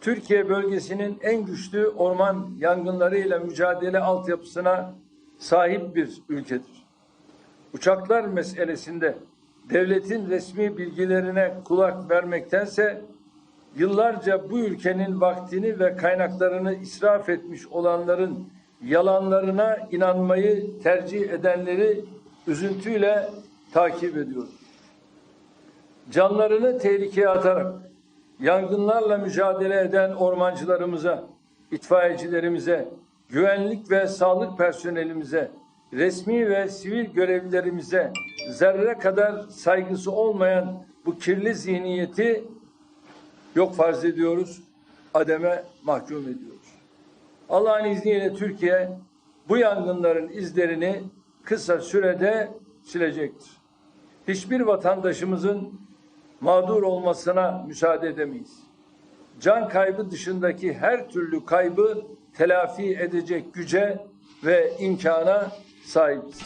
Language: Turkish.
Türkiye bölgesinin en güçlü orman yangınlarıyla mücadele altyapısına sahip bir ülkedir. Uçaklar meselesinde devletin resmi bilgilerine kulak vermektense yıllarca bu ülkenin vaktini ve kaynaklarını israf etmiş olanların yalanlarına inanmayı tercih edenleri üzüntüyle takip ediyoruz. Canlarını tehlikeye atarak yangınlarla mücadele eden ormancılarımıza, itfaiyecilerimize, güvenlik ve sağlık personelimize, resmi ve sivil görevlilerimize zerre kadar saygısı olmayan bu kirli zihniyeti yok farz ediyoruz, ademe mahkum ediyoruz. Allah'ın izniyle Türkiye bu yangınların izlerini kısa sürede silecektir. Hiçbir vatandaşımızın mağdur olmasına müsaade edemeyiz. Can kaybı dışındaki her türlü kaybı telafi edecek güce ve imkana sahibiz.